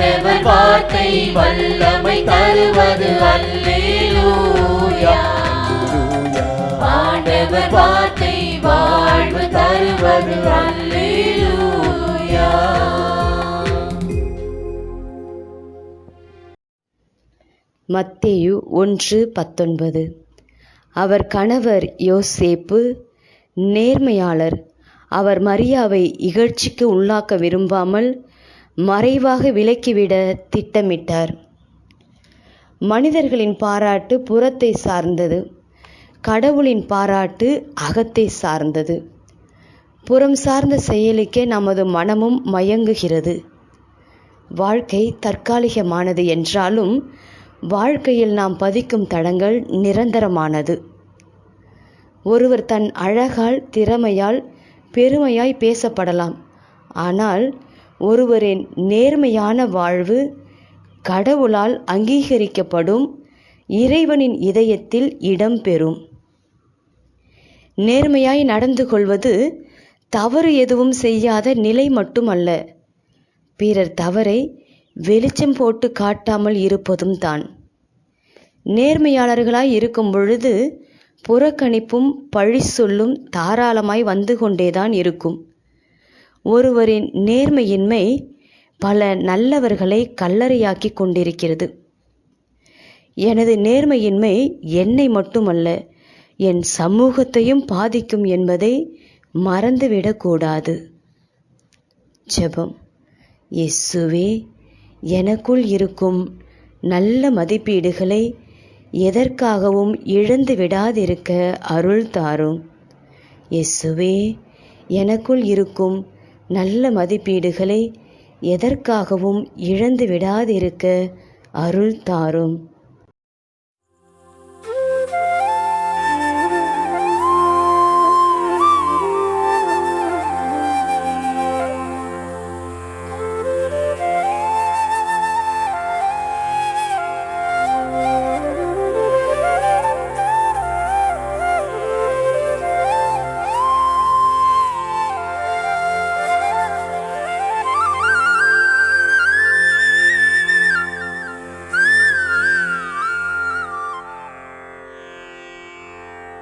ஆண்டவர் வார்த்தை வல்லமை தருவது அல்லேலூயா. ஆண்டவர் வார்த்தை வாழ்வு தருவது அல்லேலூயா. மத்தேயு ஒன்று பத்தொன்பது. அவர் கணவர் யோசேப்பு நேர்மையாளர். அவர் மரியாவை இகழ்ச்சிக்கு உள்ளாக்க விரும்பாமல் மறைவாக விலக்கிவிட திட்டமிட்டார். மனிதர்களின் பாராட்டு புறத்தை சார்ந்தது. கடவுளின் பாராட்டு அகத்தை சார்ந்தது. புறம் சார்ந்த செயலுக்கே நமது மனமும் மயங்குகிறது. வாழ்க்கை தற்காலிகமானது என்றாலும் வாழ்க்கையில் நாம் பதிக்கும் தடங்கள் நிரந்தரமானது. ஒருவர் தன் அழகால் திறமையால் பெருமையாய் பேசப்படலாம். ஆனால் ஒருவரின் நேர்மையான வாழ்வு கடவுளால் அங்கீகரிக்கப்படும் இறைவனின் இதயத்தில் இடம்பெறும். நேர்மையாய் நடந்து கொள்வது தவறு எதுவும் செய்யாத நிலை மட்டுமல்ல. பிறர் தவறை வெளிச்சம் போட்டு காட்டாமல் இருப்பதும் தான். நேர்மையாளர்களாய் இருக்கும் பொழுது புறக்கணிப்பும் பழி சொல்லும் தாராளமாய் வந்து கொண்டேதான் இருக்கும். ஒருவரின் நேர்மையின்மை பல நல்லவர்களை கல்லறையாக்கி கொண்டிருக்கிறது. எனது நேர்மையின்மை என்னை மட்டுமல்ல என் சமூகத்தையும் பாதிக்கும் என்பதை மறந்துவிடக்கூடாது ஜெபம். இயேசுவே எனக்குள் இருக்கும் நல்ல மதிப்பீடுகளை எதற்காகவும் இழந்து விடாதிருக்க அருள் தாரும். இயேசுவே எனக்குள் இருக்கும் நல்ல மதிப்பீடுகளை எதற்காகவும் இழந்து விடாதிருக்க அருள் தாரும்.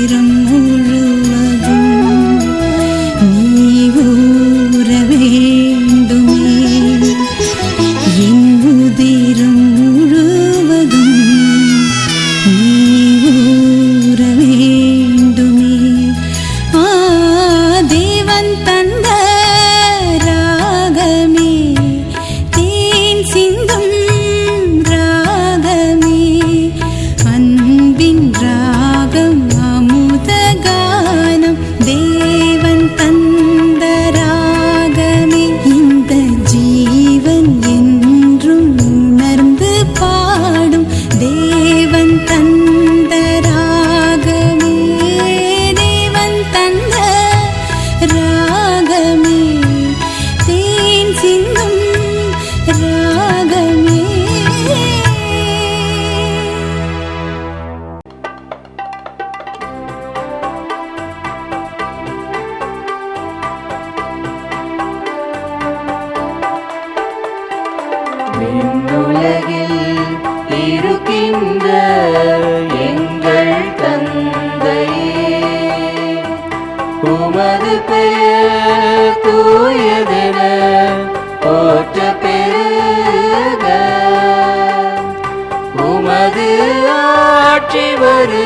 freedom